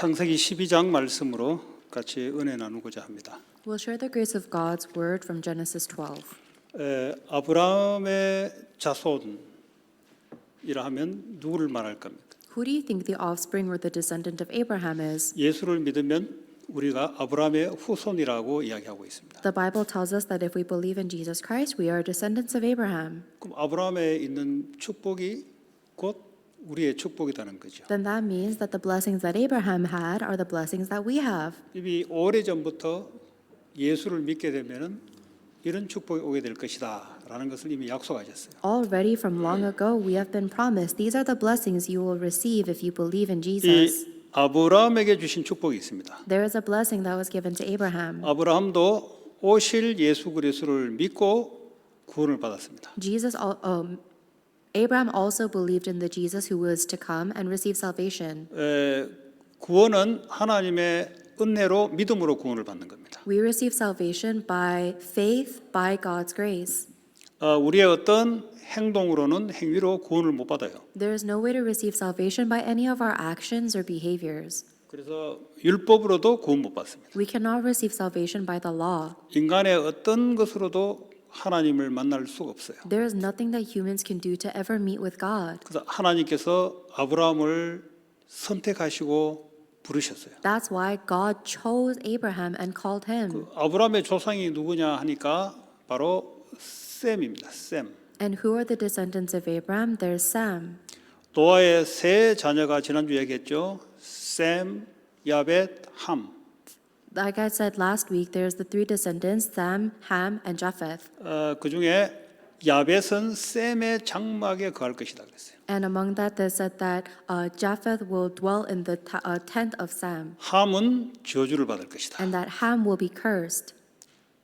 창세기 12장 말씀으로 같이 은혜 나누고자 합니다. We'll share the grace of God's word from Genesis 12. 에, 아브라함의 자손이라 하면 누구를 말할 겁니까? Who do you think the offspring or the descendant of Abraham is? 예수를 믿으면 우리가 아브라함의 후손이라고 이야기하고 있습니다. The Bible tells us that if we believe in Jesus Christ, we are descendants of Abraham. 그럼 아브라함에 있는 축복이 곧 우리의 축복이라는 거죠. Then that means that the blessings that Abraham had are the blessings that we have. 이미 오래 전부터 예수를 믿게 되면은 이런 축복이 오게 될 것이다라는 것을 이미 약속하셨어요. Already from long ago, we have been promised these are the blessings you will receive if you believe in 이 Jesus. 아브라함에게 주신 축복이 있습니다. There is a blessing that was given to Abraham. 아브라함도 오실 예수 그리스도를 믿고 구원을 받았습니다. Jesus, al- um, Abraham also believed in the Jesus who was to come and receive salvation. 에, 구원은 하나님의 은혜로 믿음으로 구원을 받는 겁니다. We receive salvation by faith, by God's grace. 어, 우리의 어떤 행동으로는 행위로 구원을 못 받아요. There is no way to receive salvation by any of our actions or behaviors. 그래서 율법으로도 구원 못 받습니다. We cannot receive salvation by the law. 인간의 어떤 것으로도 하나님을 만날 수가 없어요. There is nothing that humans can do to ever meet with God. 그래서 하나님께서 아브라함을 선택하시고 부르셨어요. That's why God chose Abraham and called him. 그 아브라함의 조상이 누구냐 하니까 바로 셈입니다. 셈. And who are the descendants of Abraham? There's Sam. 노아의 세 자녀가 지난주 얘기했죠. 셈, 야벳, 함. Like I said last week, there's the three descendants, Sam, Ham, and Japheth. 어, 그 중에 야벳은 셈의 장막에 거할 것이다 그랬어요. And among that, they said that uh, Japheth will dwell in the t- uh, tent of Sam, 함은 저주를 받을 것이다. and that Ham will be cursed.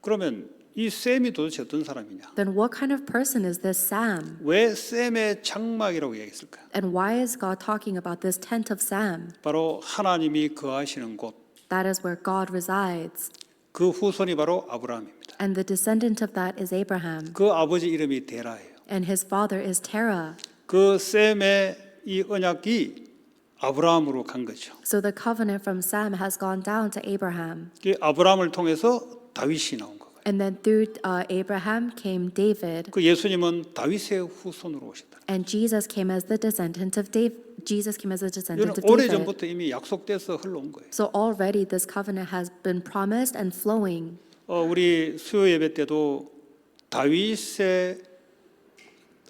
그러면 이 셈이 도대체 어떤 사람이냐? Then what kind of person is this Sam? 왜 셈의 장막이라고 얘기했을까? And why is God talking about this tent of Sam? 바로 하나님이 거하시는 곳. That is where God resides. 그 후손이 바로 아브라함입니다. And the descendant of that is Abraham. 그 아버지 이름이 데라예요. And his father is Terah. 그 셈의 이 언약이 아브라함으로 간 거죠. So the covenant from Sam has gone down to Abraham. 그 아브라함을 통해서 다윗이 나온 거예요. And then through uh, Abraham came David. 그 예수님은 다윗의 후손으로 오셨다. And Jesus came as the descendant of David. Jesus came as a descendant of 오래 David. 전부터 이미 약속돼서 흘러온 거예요. So already this covenant has been promised and flowing. 어, 우리 수요 예배 때도 다윗의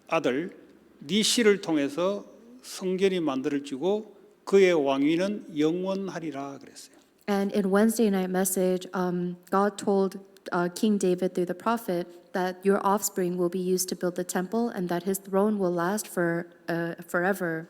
아들 니시를 통해서 성전이 만들어지고 그의 왕위는 영원하리라 그랬어요. And in Wednesday night message, um, God told uh, King David through the prophet that your offspring will be used to build the temple and that his throne will last for uh, forever.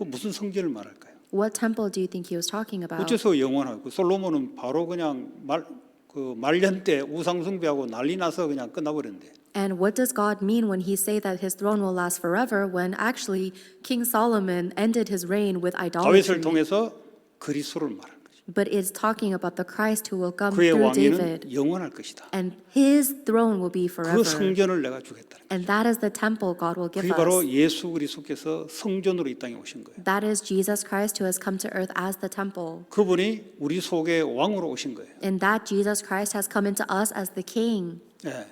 그 무슨 성전을 말할까요? What temple do you think he was talking about? 어째서 영원하고 그 솔로몬은 바로 그냥 말 그 말년 때 우상 숭배하고 난리 나서 그냥 끝나버렸는데 And what does God mean when he say that his throne will last forever when actually King Solomon ended his reign with 다윗을 idolatry? 통해서 그리스도를 거죠. But it's talking about the Christ who will come 그의 through 왕위는 David. 영원할 것이다. And his throne will be 그 forever. 성전을 내가 주겠다는. And that is the temple God will give 그게 바로 us. 예수 그리스도께서 성전으로 이 땅에 오신 거예요. That is Jesus Christ who has come to earth as the temple. 그분이 우리 속에 왕으로 오신 거예요. And that Jesus Christ has come into us as the king. 예.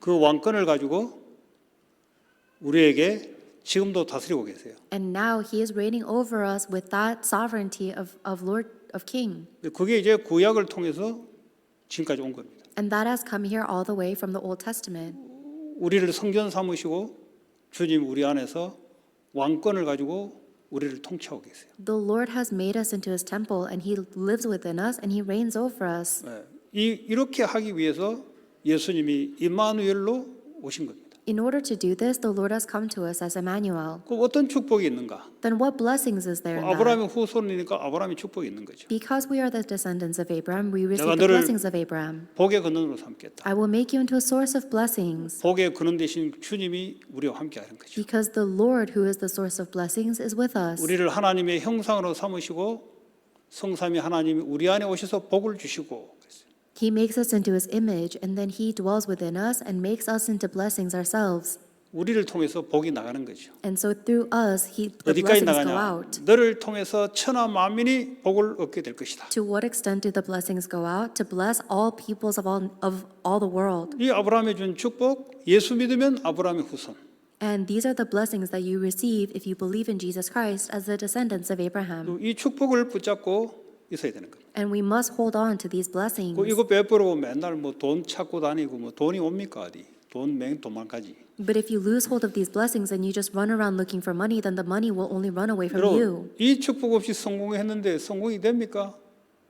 그 왕권을 가지고 우리에게 지금도 다스리고 계세요. And now he is reigning over us with that sovereignty of, of Lord of King. 근데 그게 이제 구약을 통해서 지금까지 온 겁니다. And that has come here all the way from the Old Testament. 우리를 성전 삼으시고 주님 우리 안에서 왕권을 가지고 우리를 통치하고 계세요. The Lord has made us into his temple and he lives within us and he reigns over us. 예. 이 이렇게 하기 위해서 예수님이 임마누엘로 오신 겁니다. In order to do this, the Lord has come to us as Emmanuel. 그 어떤 축복이 있는가? Then what blessings is there in that? 아브라함의 후손이니까 아브라함이 축복이 있는 거죠. Because we are the descendants of Abraham, we receive 내가 the 너를 blessings of Abraham. 복의 근원으로 삼겠다. I will make you into a source of blessings. 복의 근원 되신 주님이 우리와 함께 하는 거죠. Because the Lord, who is the source of blessings, is with us. 우리를 하나님의 형상으로 삼으시고 성삼위 하나님이 우리 안에 오셔서 복을 주시고. He makes us into his image, and then he dwells within us and makes us into blessings ourselves. 우리를 통해서 복이 나가는 거죠. And so through us, he, the 어디까지 blessings go 나가냐? out. 너를 통해서 천하 만민이 복을 얻게 될 것이다. To what extent do the blessings go out? To bless all peoples of all, of all the world. 이 아브라함이 준 축복, 예수 믿으면 아브라함의 후손. And these are the blessings that you receive if you believe in Jesus Christ as the descendants of Abraham. 또이 축복을 붙잡고 있어야 되는 겁니다. And we must hold on to these blessings. 그 이거 베풀고 맨날 뭐 돈 찾고 다니고 뭐 돈이 옵니까 어디? 돈맹 도망가지. But if you lose hold of these blessings and you just run around looking for money, then the money will only run away from you. 여러분 이 축복 없이 성공했는데 성공이 됩니까?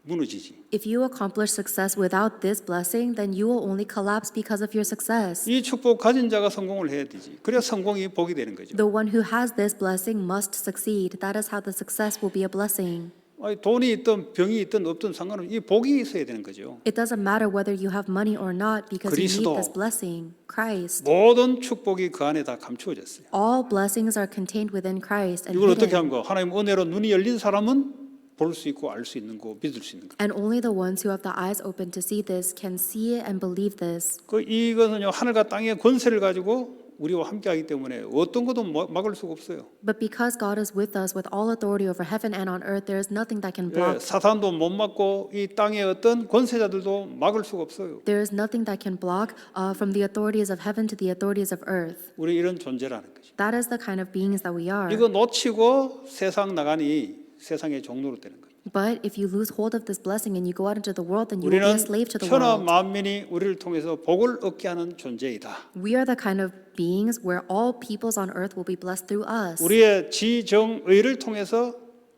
무너지지. If you accomplish success without this blessing, then you will only collapse because of your success. 이 축복 가진 자가 성공을 해야 되지. 그래야 성공이 복이 되는 거죠. The one who has this blessing must succeed. That is how the success will be a blessing. 아니, 돈이 있든 병이 있든 없든 상관없이 이 복이 있어야 되는 거죠. It doesn't matter whether you have money or not because you 그리스도. need this blessing. Christ. 모든 축복이 그 안에 다 감추어졌어요. All blessings are contained within Christ and 이걸 어떻게 hidden. 하는 거? 하나님 은혜로 눈이 열린 사람은 볼 수 있고 알 수 있는 거 믿을 수 있는 거. And only the ones who have the eyes open to see this can see it and believe this. 그 이것은요 하늘과 땅의 권세를 가지고 우리와 함께하기 때문에 어떤 것도 마- 막을 수가 없어요. But because God is with us with all authority over heaven and on earth, there is nothing that can 예, block. 사탄도 못 막고 이 땅의 어떤 권세자들도 막을 수가 없어요. There is nothing that can block uh, from the authorities of heaven to the authorities of earth. 우리 이런 존재라는 거죠. That is the kind of beings that we are. 이거 놓치고 세상 나가니 세상의 종로로 되는 거예요. But if you lose hold of this blessing and you go out into the world, then you will be a 우리는 slave to the 천하 world. 만민이 우리를 통해서 복을 얻게 하는 존재이다. We are the kind of beings where all peoples on earth will be blessed through us. 우리의 지정의를 통해서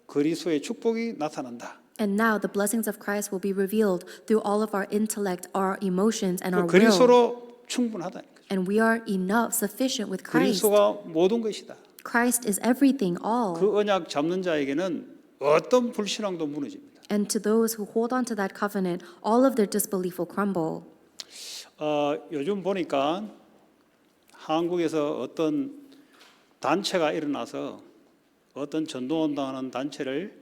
그리스도의 축복이 나타난다. And now the blessings of Christ will be revealed through all of our intellect, our emotions, and our 그 will. 그리스도로 충분하다는 거죠. And we are enough, sufficient with Christ. 그리스도가 모든 것이다. Christ is everything, all. 그 언약 잡는 자에게는 어떤 불신앙도 무너집니다. And to those who hold on to that covenant, all of their disbelief will crumble. 어, 요즘 보니까 한국에서 어떤 단체가 일어나서 어떤 전도운동하는 단체를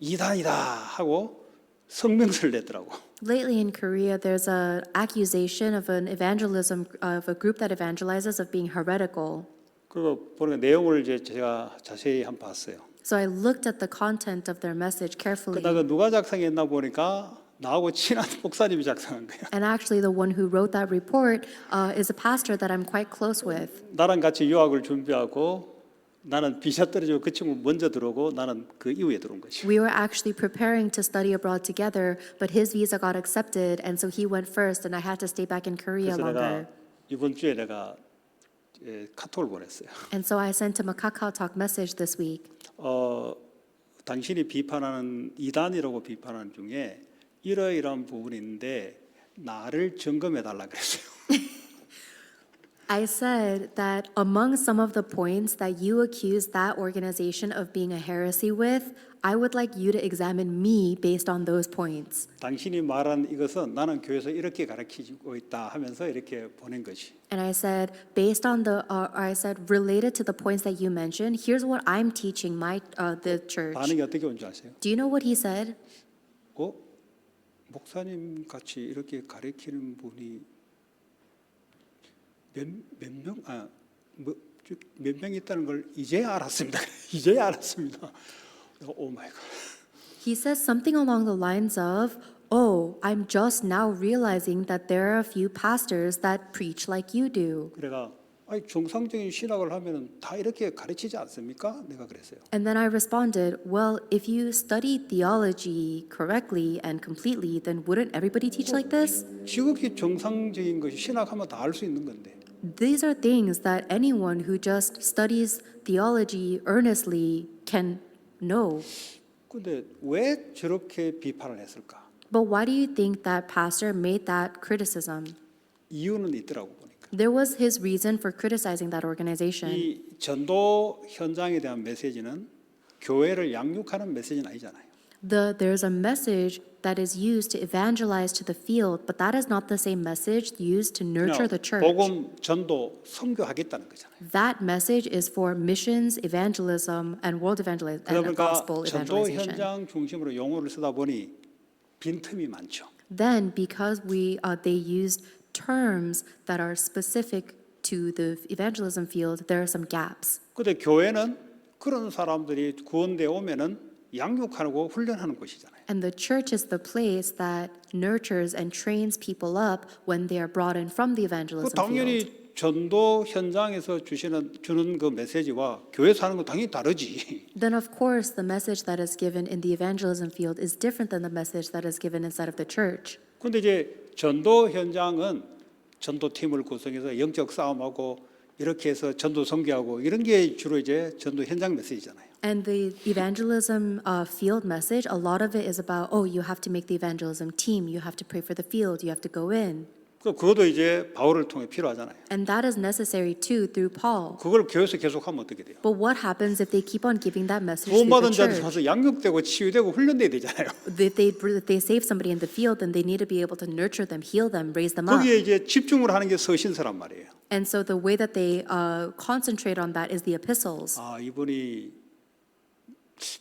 이단이다 하고 성명서를 냈더라고. Lately in Korea, there's a accusation of an evangelism of a group that evangelizes of being heretical. 그리고 보니까 내용을 이제 제가 자세히 한번 봤어요. So I looked at the content of their message carefully. 그러다가 누가 작성했나 보니까 나하고 친한 목사님이 작성한 거야. And actually, the one who wrote that report uh, is a pastor that I'm quite close with. 나랑 같이 유학을 준비하고 나는 비자 떨어지고 그 친구 먼저 들어오고 나는 그 이후에 들어온 거지. We were actually preparing to study abroad together, but his visa got accepted, and so he went first, and I had to stay back in Korea 그래서 longer. 내가 이번 주에 내가 예, 카톡을 보냈어요. And so I sent him a Kakao Talk message this week. 어, 당신이 비판하는 이단이라고 비판하는 중에 이러이러한 부분이 있는데 나를 점검해 달라 그랬어요. I said that among some of the points that you accuse that organization of being a heresy with, I would like you to examine me based on those points. 당신이 말한 이것은 나는 교회에서 이렇게 가르치고 있다 하면서 이렇게 보낸 것이. And I said, based on the, uh, I said, related to the points that you mentioned, here's what I'm teaching my uh, the church. 반응이 어떻게 온 줄 아세요? Do you know what he said? 어? 목사님 같이 이렇게 가르치는 분이 몇몇 명? 아, 뭐 몇 명 있다는 걸 이제 알았습니다. 이제 알았습니다. 오 마이 갓. He says something along the lines of, "Oh, I'm just now realizing that there are a few pastors that preach like you do." 그래가 아니 정상적인 신학을 하면은 다 이렇게 가르치지 않습니까? 내가 그랬어요. And then I responded, "Well, if you study theology correctly and completely, then wouldn't everybody teach like this?" 지극히 정상적인 것이 신학하면 다 알 수 있는 건데 These are things that anyone who just studies theology earnestly can know. 근데 왜 저렇게 비판을 했을까? But why do you think that pastor made that criticism? 이유는 있더라고 보니까. There was his reason for criticizing that organization. 이 전도 현장에 대한 메시지는 교회를 양육하는 메시지는 아니잖아요. The, there's a message that is used to evangelize to the field, but that is not the same message used to nurture the church. 복음, 전도, 선교하겠다는 거잖아요. That message is for missions, evangelism, and world evangelism, and 그러니까 gospel 전도 evangelization. 현장 중심으로 용어를 쓰다 보니 빈틈이 많죠. Then, because we uh, they used terms that are specific to the evangelism field, there are some gaps. 근데 교회는 그런 사람들이 구원돼 오면은 양육하고 훈련하는 곳이잖아요. And the church is the place that nurtures and trains people up when they are brought in from the 그 evangelism field. 당연히 전도 현장에서 주시는 주는 그 메시지와 교회에서 하는 거 당연히 다르지. Then, of course, the message that is given in the evangelism field is different than the message that is given inside of the church. 근데 이제 전도 현장은 전도팀을 구성해서 영적 싸움하고 이렇게 해서 전도 선교하고 이런 게 주로 이제 전도 현장 메시지잖아요. And the evangelism uh, field message, a lot of it is about, oh, you have to make the evangelism team, you have to pray for the field, you have to go in. 그 그것도 이제 바울을 통해 필요하잖아요. And that is necessary too through Paul. 그걸 교회에서 계속하면 어떻게 돼요? But what happens if they keep on giving that message through the 구원받은 자들이 church? 와서 양육되고 치유되고 훈련돼야 되잖아요. If they, if they save somebody in the field, then they need to be able to nurture them, heal them, raise them up. 거기에 이제 집중을 하는 게 서신서란 말이에요. And so the way that they uh, concentrate on that is the epistles. 아 이분이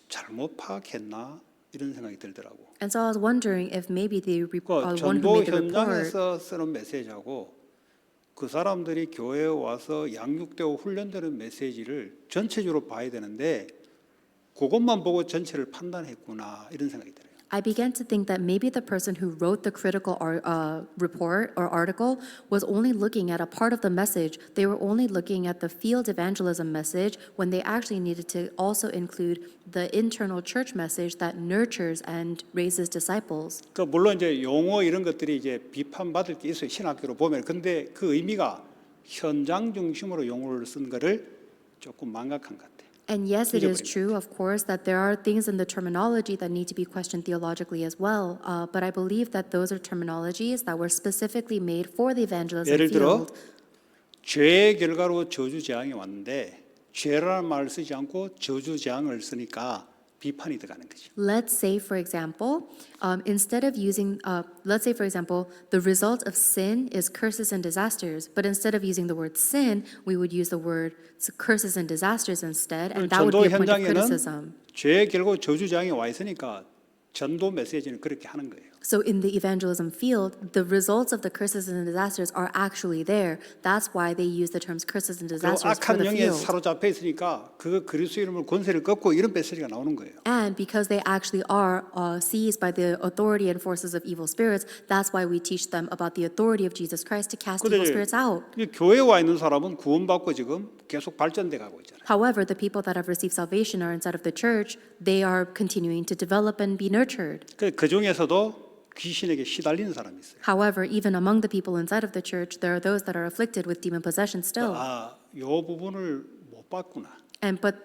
잘못 파악했나 이런 생각이 들더라고. And so I was wondering if maybe the re- 그 uh, one who 전도 made the report 현장에서 쓰는 메시지하고 그 사람들이 교회에 와서 양육되고 훈련되는 메시지를 전체적으로 봐야 되는데 그것만 보고 전체를 판단했구나 이런 생각이 들어요. I began to think that maybe the person who wrote the critical ar- uh, report or article was only looking at a part of the message. They were only looking at the field evangelism message when they actually needed to also include the internal church message that nurtures and raises disciples. 그 물론 이제 용어 이런 것들이 이제 비판받을 게 있어요 신학교로 보면 근데 그 의미가 현장 중심으로 용어를 쓴 거를 조금 망각한 것 같아요. And yes, it is 잊어버린 true, of course, that there are things in the terminology that need to be questioned theologically as well. Uh, but I believe that those are terminologies that were specifically made for the evangelism 예를 들어 field. 죄의 결과로 저주 재앙이 왔는데 죄라는 말을 쓰지 않고 저주 재앙을 쓰니까 비판이 들어가는 거지. Let's say, for example, um, instead of using, uh, let's say, for example, the result of sin is curses and disasters, but instead of using the word sin, we would use the word s- curses and disasters instead, and that would 전도 be a point of 현장에는 criticism. 죄의 결과 저주 재앙이 와 있으니까 전도 메시지는 그렇게 하는 거예요. So in the evangelism field, the results of the curses and disasters are actually there. That's why they use the terms curses and 그리고 disasters for 악한 the 영에 field. 사로잡혀 있으니까 그 그리스도 이름을 권세를 꺾고 이런 메시지가 나오는 거예요. And because they actually are uh, seized by the authority and forces of evil spirits, that's why we teach them about the authority of Jesus Christ to cast 근데 evil spirits out. 이 교회에 와 있는 사람은 구원받고 지금 계속 발전돼 가고 있잖아요. However, the people that have received salvation are inside of the church, they are continuing to develop and be nurtured. 그, 그 중에서도 귀신에게 시달리는 사람이 있어요. However, even among the people inside of the church, there are those that are afflicted with demon possession still. 아, 요 부분을 못 봤구나. And but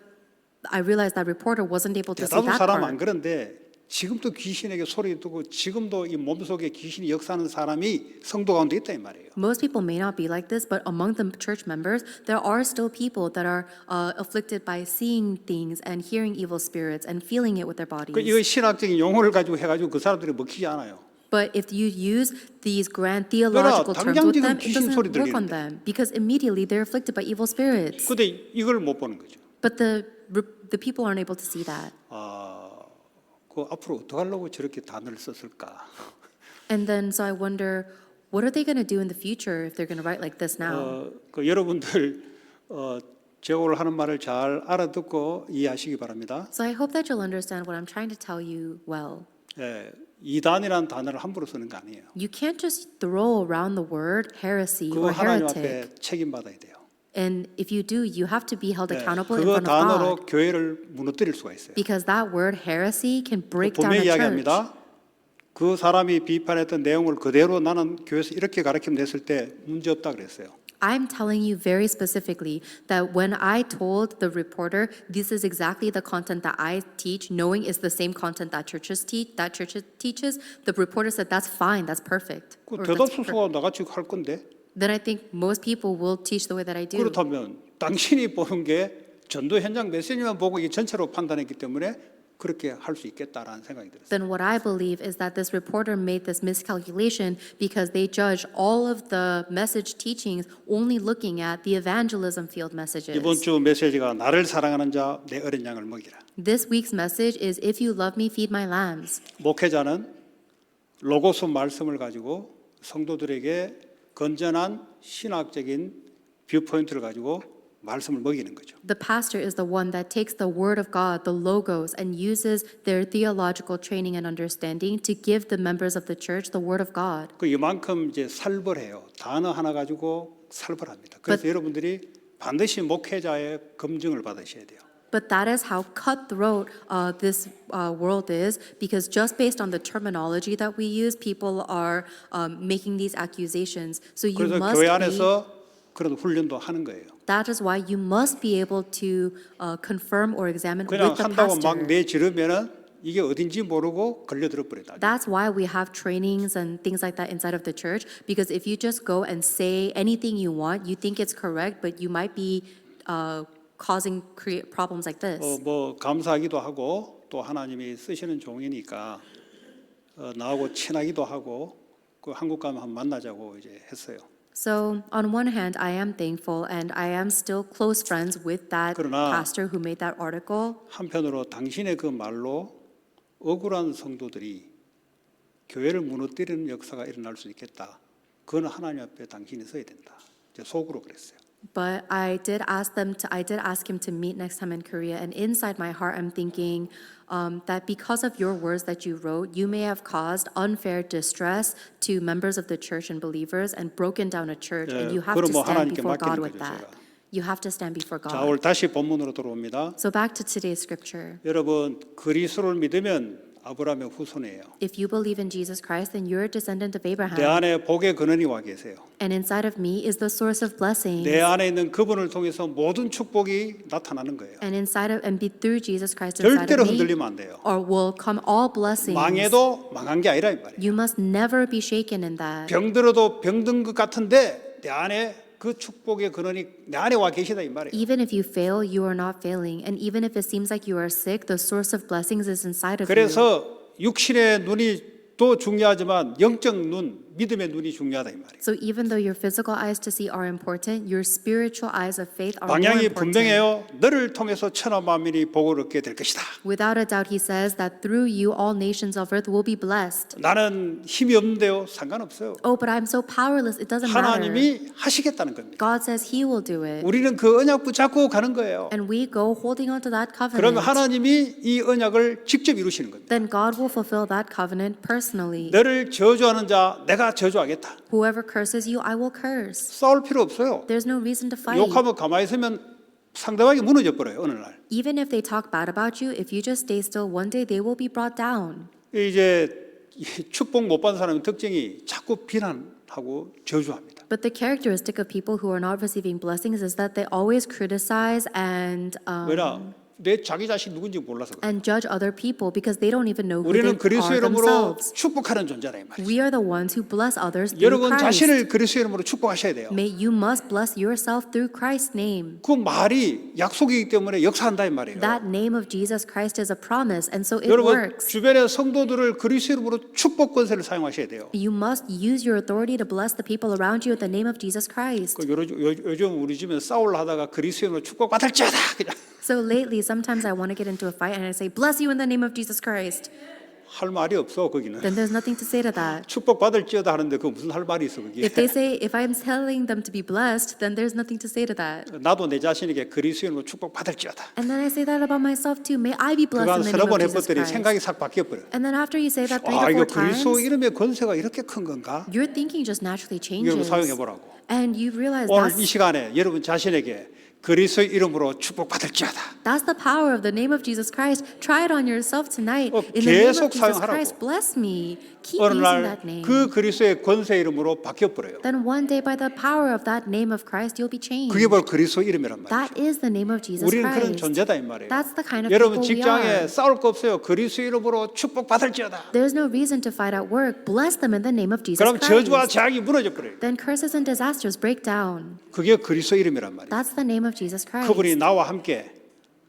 I realized that reporter wasn't able to see 대다수 that 사람 안 part. 그런데 지금도 귀신에게 소리 듣고 지금도 이 몸속에 귀신이 역사하는 사람이 성도 가운데 있다 이 말이에요. Most people may not be like this, but among the church members, there are still people that are uh, afflicted by seeing things and hearing evil spirits and feeling it with their 그 bodies. 이거 신학적인 용어를 가지고 해가지고 그 사람들이 먹히지 않아요. But if you use these grand theological 그러나 terms 당장 with 지금 them, it 귀신 소리 doesn't work on 들리는데. them because immediately they're afflicted by evil spirits. 근데 이걸 못 보는 거죠. But the the people aren't able to see that. 아, 그 앞으로 어떻게 하려고 저렇게 단어를 썼을까? And then so I wonder, what are they going to do in the future if they're going to write like this now? 어, 그 여러분들 어, 제가 오늘 하는 말을 잘 알아듣고 이해하시기 바랍니다. So I hope that you'll understand what I'm trying to tell you well. 예, 이단이라는 단어를 함부로 쓰는 거 아니에요. You can't just throw around the word heresy 그거 or 하나님 heretic. 앞에 책임 받아야 돼요. And if you do, you have to be held 예, accountable in 그거 front of 단어로 God. 교회를 무너뜨릴 수가 있어요. Because that word heresy can break down 분명히 a church. 이야기합니다. 그 사람이 비판했던 내용을 그대로 나는 교회에서 이렇게 가르치면 됐을 때 문제 없다 그랬어요. I'm telling you very specifically that when I told the reporter this is exactly the content that I teach, knowing it's the same content that churches teach, that church teaches, the reporter said that's fine, that's perfect. 그 Or that's per- 대다수가 나같이 할 건데 then I think most people will teach the way that I do. 그렇다면 당신이 보는 게 전도 현장 메시지만 보고 이게 전체로 판단했기 때문에 그렇게 할 수 있겠다라는 생각이 들었어요. Then what I believe is that this reporter made this miscalculation because they judged all of the message teachings only looking at the evangelism field messages. 이번 주 메시지가 나를 사랑하는 자 내 어린 양을 먹이라. This week's message is if you love me, feed my lambs. 목회자는 로고스 말씀을 가지고 성도들에게 건전한 신학적인 뷰포인트를 가지고 말씀을 먹이는 거죠. The pastor is the one that takes the word of God, the logos, and uses their theological training and understanding to give the members of the church the word of God. 그 이만큼 이제 살벌해요. 단어 하나 가지고 살벌합니다. 그래서 여러분들이 반드시 목회자의 검증을 받으셔야 돼요. But that is how cutthroat uh, this uh, world is, because just based on the terminology that we use, people are um, making these accusations. So you 그래서 must 교회 be, 안에서 그런 훈련도 하는 거예요. that is why you must be able to uh, confirm or examine 그냥 with the 한다고 pastor. 막 내지르면은 이게 어딘지 모르고 걸려들어 버린다. That's why we have trainings and things like that inside of the church. Because if you just go and say anything you want, you think it's correct, but you might be uh, causing create problems like this. 어, 뭐 감사하기도 하고 또 하나님이 쓰시는 종이니까 어, 나하고 친하기도 하고 그 한국 가면 한번 만나자고 이제 했어요. So on one hand, I am thankful, and I am still close friends with that 그러나- pastor who made that article. 한편으로 당신의 그 말로 억울한 성도들이 교회를 무너뜨리는 역사가 일어날 수 있겠다. 그건 하나님 앞에 당신이 서야 된다. 이제 속으로 그랬어요. But I did ask them to. I did ask him to meet next time in Korea, and inside my heart, I'm thinking um, that because of your words that you wrote, you may have caused unfair distress to members of the church and believers, and broken down a church. 예, and you have to 그럼 뭐 stand 하나님께 before God 맡기는 with 거죠, that. 제가. You have to stand before 자, God. 오늘 다시 본문으로 들어옵니다. So back to today's scripture. 여러분 그리스도를 믿으면 아브라함의 후손이에요. If you believe in Jesus Christ, then you're a descendant of 내 Abraham, 안에 복의 근원이 와 계세요. and inside of me is the source of blessings. 내 안에 있는 그분을 통해서 모든 축복이 나타나는 거예요. And inside of and be through Jesus Christ inside 절대로 of me, 흔들리면 안 돼요. or will come all blessings. 망해도 망한 게 아니라 이 말이에요. You must never be shaken in that. 병들어도 병든 것 같은데 내 안에 그 축복의 근원이 내 안에 와 계시다 이 말이에요. Even if you fail, you are not failing. And even if it seems like you are sick, the source of blessings is inside of you. 그래서 육신의 눈이 또 중요하지만 영적 눈, 믿음의 눈이 중요하다 이 말이에요. So even though your physical eyes to see are important, your spiritual eyes of faith are more 방향이 important. 분명해요. 너를 통해서 천하 만민이 복을 얻게 될 것이다. Without a doubt, he says that through you, all nations of earth will be blessed. 나는 힘이 없는데요. 상관없어요. Oh, but I'm so powerless. It doesn't matter. 하나님이 하시겠다는 겁니다. God says he will do it. 우리는 그 언약 붙잡고 가는 거예요. And we go holding on to that 그러면 covenant. 하나님이 이 언약을 직접 이루시는 겁니다. Then God will fulfill that covenant personally. 너를 저주하는 자 내가 저주하겠다. Whoever curses you, I will curse. 싸울 필요 없어요. There's no reason to fight. 욕하면 가만히 있으면 상대방이 무너져 버려요. 어느 날. Even if they talk bad about you, if you just stay still, one day they will be brought down. 이제 이 축복 못 받은 사람의 특징이 자꾸 비난하고 저주합니다. But the characteristic of people who are not receiving blessings is that they always criticize and um, 왜냐? 내 자기 자신 누군지 몰라서 그래요. and judge other people because they don't even know who 우리는 they 그리스도 are 이름으로 themselves. 축복하는 존재다 이 말이에요. We are the ones who bless others through 여러분 Christ. 자신을 그리스도 이름으로 축복하셔야 돼요. May you must bless yourself through Christ's name. 그 말이 약속이기 때문에 역사한다 이 말이에요. That name of Jesus Christ is a promise, and so it 여러분 works. 주변의 성도들을 그리스도 이름으로 축복 권세를 사용하셔야 돼요. You must use your authority to bless the people around you in the name of Jesus Christ. 그 요즘, 요- 요즘 우리 집에 싸울라 하다가 그리스도 이름으로 축복 받을지어다 그냥 So lately, sometimes I want to get into a fight and I say, Bless you in the name of Jesus Christ. 할 말이 없어 거기는. Then there's nothing to say to that. 축복 받을지어다 하는데 그 무슨 할 말이 있어 거기. If they say, if I'm telling them to be blessed, then there's nothing to say to that. 나도 내 자신에게 그리스도 이름으로 축복 받을지어다. And then I say that about myself too. May I be blessed in the 서너 name 번 of Jesus 해봤더니 Christ. 생각이 싹 바뀌어 버려. And then after you say that three 아 to 이거 four 그리스도 times, 이름의 권세가 이렇게 큰 건가? your thinking just naturally 여러분 changes. 사용해 보라고. And you realize 오늘 이 that's, 시간에 여러분 자신에게 그리스도 이름으로 축복 받을지어다. that's the power of the name of Jesus Christ. Try it on yourself tonight. 어, In the name of 계속 Jesus 사용하라고. Christ, bless me. Keep 어느 using that 날 name. 그 그리스도의 권세 이름으로 바뀌어 버려요. Then one day, by the power of that name of Christ, you'll be changed. 그게 바로 그리스도 이름이란 말이에요. That is the name of Jesus 우리는 그런 Christ. 존재다 이 말이에요. That's the kind of 여러분 people we 직장에 are. 싸울 거 없어요. 그리스도 이름으로 축복 받을지어다. There's no reason to fight at work. Bless them in the name of Jesus 그럼 저주와 Christ. 재앙이 무너져 버려요. Then curses and disasters break down. 그게 그리스도 이름이란 말이에요. That's the name of Jesus Christ. 그분이 나와 함께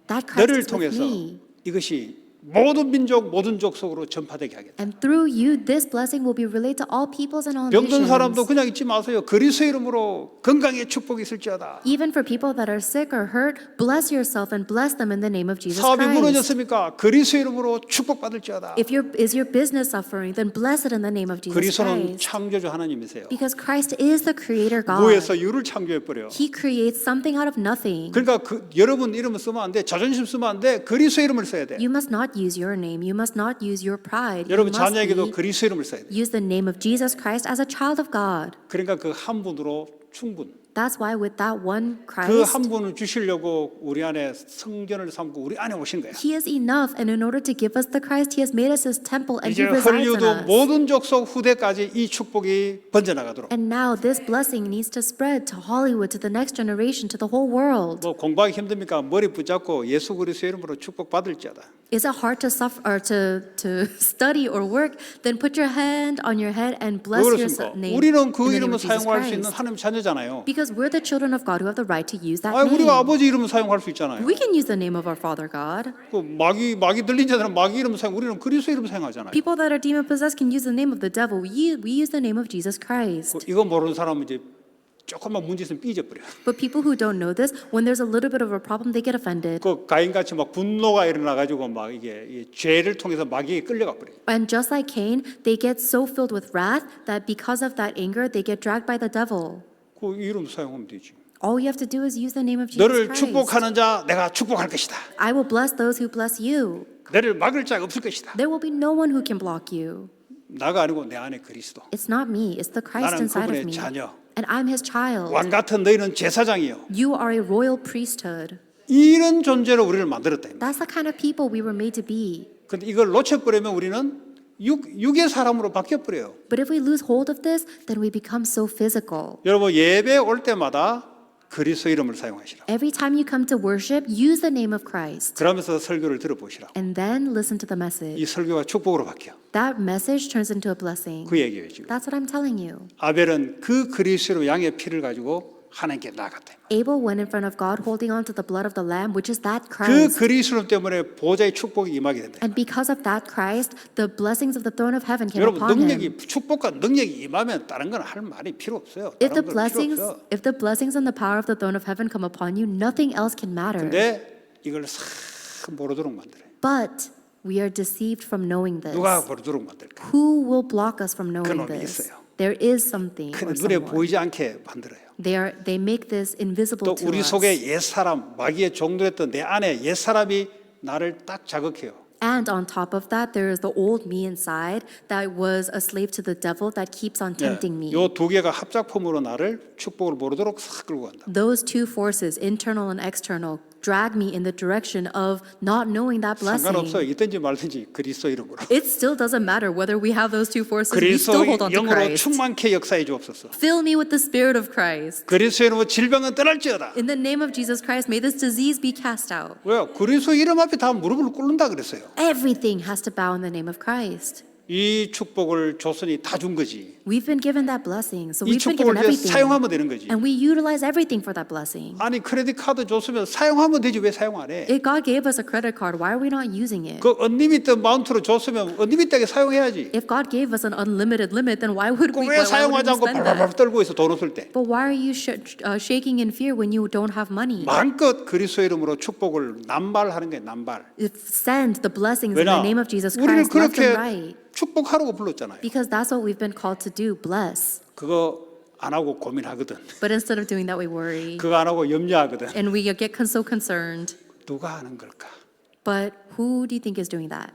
That Christ 너를 통해서 me. 이것이 모든 민족 모든 족속으로 전파되게 하겠다. And through you, this blessing will be relayed to all peoples and all 병든 사람도 nations. 그냥 잊지 마세요. 그리스도 이름으로 건강의 축복이 있을지어다. Even for people that are sick or hurt, bless yourself and bless them in the name of Jesus 사업이 Christ. 무너졌습니까? 그리스도 이름으로 축복받을지어다. If your is your business suffering, then bless it in the name of Jesus 그리스도는 Christ. 창조주 하나님이세요. Because Christ is the creator God. 무에서 유를 창조해 버려. He creates something out of nothing. 그러니까 그, 여러분 이름을 쓰면 안 돼. 자존심 쓰면 안 돼. 그리스도 이름을 써야 돼. You must not use your name. You must not use your pride. You 여러분 must 자녀에게도 be- 그리스도 이름을 써야 돼. use the name of Jesus Christ as a child of God. 그러니까 그 한 분으로 충분. That's why with that one 그 Christ, 한 분을 주시려고 우리 안에 성전을 삼고 우리 안에 오신 거야. He is enough. And in order to give us the Christ, He has made us His temple and 이제 He resides in 헐리우드 us. 모든 족속 후대까지 이 축복이 번져나가도록. And now this blessing needs to spread to Hollywood, to the next generation, to the whole world. 뭐 공부하기 힘듭니까? 머리 붙잡고 예수 그리스도 이름으로 축복 받을지어다. Is it hard to suffer or to, to study or work? Then put your hand on your head and 왜 bless your 그렇습니까? name. 우리는 in 그 the name 이름을 of Jesus 사용할 수 있는 Christ. 하나님 자녀잖아요. Because we're the children of God who have the right to use that 아, name. 우리가 아버지 이름을 사용할 수 있잖아요. We can use the name of our Father God. 그 마귀 마귀 들린 자들은 마귀 이름 사용, 우리는 그리스도 이름 사용하잖아요. People that are demon possessed can use the name of the devil. We, we use the name of Jesus Christ. 그 이거 모르는 사람은 이제 조금만 문제 있으면 삐져버려. But people who don't know this, when there's a little bit of a problem, they get offended. 그 가인 같이 막 분노가 일어나 가지고 막 이게 이 죄를 통해서 마귀에 끌려가 버려. And just like Cain, they get so filled with wrath that because of that anger, they get dragged by the devil. 그 이름 사용하면 되지. All you have to do is use the name of Jesus 너를 Christ. 축복하는 자 내가 축복할 것이다. I will bless those who bless you. 너를 막을 자가 없을 것이다. There will be no one who can block you. 나가 아니고 내 안에 그리스도. It's not me, it's the Christ 나는 inside of 그분의 me. 자녀. And I'm his child. 왕 같은 너희는 제사장이요. You are a royal priesthood. 이런 존재로 우리를 만들었다. That's the kind of people we were made to be. 근데 이걸 놓쳐버리면 우리는 육, 육의 사람으로 바뀌어 버려요. But if we lose hold of this, then we become so physical. 여러분 예배 올 때마다 그리스도 이름을 사용하시라. Every time you come to worship, use the name of Christ. 그러면서 설교를 들어보시라. And then listen to the message. 이 설교가 축복으로 바뀌어. That message turns into a blessing. 그 얘기예요 지금. That's what I'm telling you. 아벨은 그 그리스도 양의 피를 가지고 하나님께 나갔다. Abel went in front of God holding on to the blood of the lamb, which is that 그 Christ. 그리스도 때문에 보좌의 축복이 임하게 된다. And because of that Christ, the blessings of the throne of heaven came 여러분 upon him. 능력이 축복과 능력이 임하면 다른 건 할 말이 필요 없어요. If the 다른 건 필요 blessings, 없어. if the blessings and the power of the throne of heaven come upon you, nothing else can matter. 근데 이걸 싹 모르도록 만들어요. But we are deceived from knowing this. 누가 모르도록 만들까? Who will block us from knowing 그놈이 this? 있어요. There is something 그 or 눈에 someone. 보이지 않게 만들어요. They are they make this invisible 또 to 우리 us. 속에 옛 사람 마귀의 종들했던 내 안에 옛 사람이 나를 딱 자극해요. And on top of that, there is the old me inside that was a slave to the devil that keeps on tempting me. 이두 개가 합작품으로 나를 축복을 모르도록 싹 끌고 간다. Those two forces, internal and external, drag me in the direction of not knowing that 상관없어 blessing. 있든지 말든지 그리스도 이름으로. It still doesn't matter whether we have those two forces, we 그리스도 still hold on to 영으로 Christ. 충만케 역사해 주옵소서. Fill me with the Spirit of Christ. 그리스도 이름으로 질병은 떠날지어다. In the name of Jesus Christ, may this disease be cast out. 왜요? 그리스도 이름 앞에 다 무릎을 꿇는다 그랬어요. Everything has to bow in the name of Christ. 이 축복을 조선이 다 준 거지. We've been given that blessing, so 이 we've been given 축복을 이제 everything. 사용하면 되는 거지. And we utilize everything for that blessing. 아니 크레딧 카드 줬으면 사용하면 되지 왜 사용 안 해? If God gave us a credit card, why are we not using it? 그 언리미트 마운트로 줬으면 언리미트하게 사용해야지. If God gave us an unlimited limit, then why would we, 그왜 why, why would 사용하지 we 않고 spend that? 떨고 있어 돈 없을 때? But why are you sh- uh, shaking in fear when you don't have money? 마음껏 그리스도 이름으로 축복을 남발하는 게 남발. If send the blessings in 왜냐? the name of Jesus 우리를 Christ left 그렇게 and right. 축복하라고 불렀잖아요. Because that's what we've been called to do, bless. 그거 안 하고 고민하거든. But instead of doing that, we worry. 그거 안 하고 염려하거든. And we get con- so concerned. 누가 하는 걸까? But who do you think is doing that?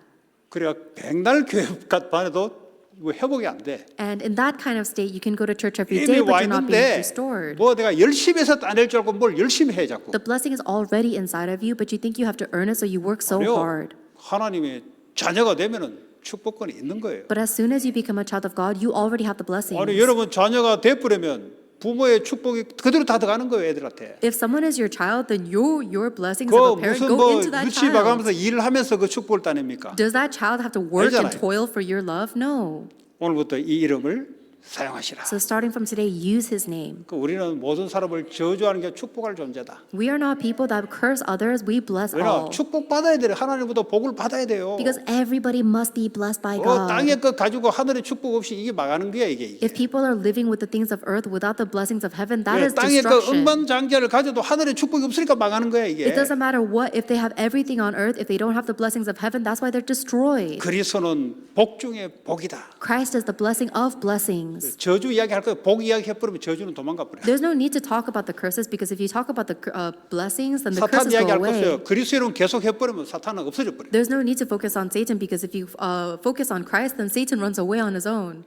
그래야 백날 교회 반에도 뭐 회복이 안 돼. And in that kind of state, you can go to church every 이미 day, 와 but you're not being 있는데 restored. 뭐 내가 열심히 해서 따낼 줄 알고 뭘 열심히 해 자꾸. The blessing is already inside of you, but you think you have to earn it, so you work so 아니요. hard. 하나님의 자녀가 되면은 축복권이 있는 거예요. But as soon as you become a child of God, you already have the blessings. 아니 여러분 자녀가 돼버리면 부모의 축복이 그대로 다 들어가는 거예요 애들한테. If someone is your child, then your your blessings 그 of a parent 무슨 go 뭐 into that 봐가면서 child. 일을 하면서 그 축복을 따냅니까? Does that child have to work and 아니잖아요. toil for your love? No. 오늘부터 이 이름을 사용하시라. So starting from today, use his name. 그 우리는 모든 사람을 저주하는 게 축복할 존재다. We are not people that curse others, we bless 왜냐 all. 축복 받아야 돼요. 하나님부터 복을 받아야 돼요. Because everybody must be blessed by 어, 땅의 God. 것 가지고 하늘의 축복 없이 이게 망하는 거야 이게. 이게. If people are living with the things of earth without the blessings of heaven, that 왜 is 땅의 것 destruction. 은반장자를 가져도 하늘의 축복이 없으니까 망하는 거야 이게. It doesn't matter what, if they have everything on earth, if they don't have the blessings of heaven, that's why they're destroyed. 그리스도는 복 중에 복이다. Christ is the blessing of blessings. 저주 이야기 할 거야. 복 이야기 해버리면 저주는 도망가 버려. There's no need to talk about the curses because if you talk about the uh, blessings, then the 사탄 curses 이야기 할 go 거 away. 없어요. 그리스도는 계속 해버리면 사탄은 없어져 버려. There's no need to focus on Satan because if you uh, focus on Christ, then Satan runs away on his own.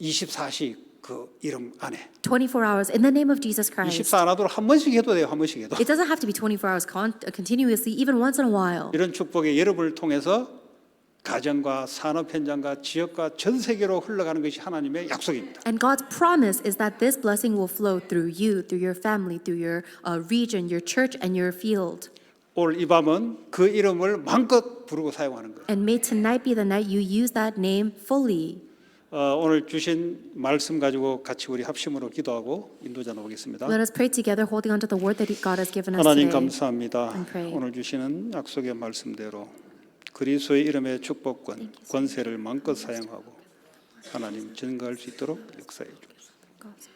24시 그 이름 안에 24 hours in the name of Jesus Christ. 24안 하도록 한 번씩 해도 돼요. 한 번씩 해도. It doesn't have to be 24 hours con- uh, continuously, even once in a while. 이런 축복의 여러분을 통해서 가정과 산업 현장과 지역과 전 세계로 흘러가는 것이 하나님의 약속입니다. And God's promise is that this blessing will flow through you, through your family, through your uh, region, your church, and your field. 오늘 이 밤은 그 이름을 마음껏 부르고 사용하는 거예요. And may tonight be the night you use that name fully. 어, 오늘 주신 말씀 가지고 같이 우리 합심으로 기도하고 인도자 나오겠습니다. Let us pray together, holding on to the word that God has given us 하나님 today. 감사합니다. and pray. 오늘 주시는 약속의 말씀대로 그리스도의 이름의 축복권, 권세를 마음껏 사용하고 하나님 증거할 수 있도록 역사해 주옵소서.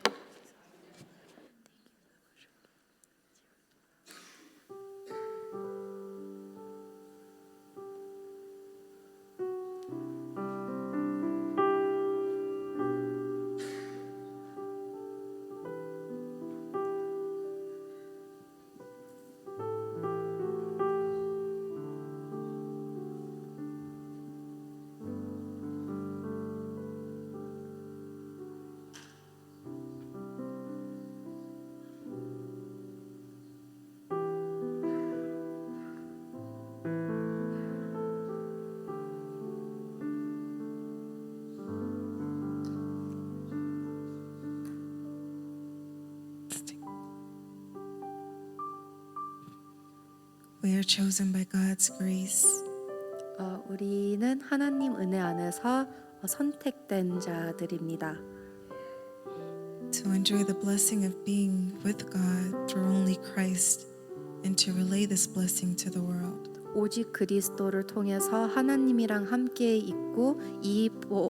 We are chosen by God's grace. 어, 우리는 하나님 은혜 안에서 어, 선택된 자들입니다. to enjoy the blessing of being with God through only Christ and to relay this blessing to the world. 오직 그리스도를 통해서 하나님이랑 함께 있고 이 보-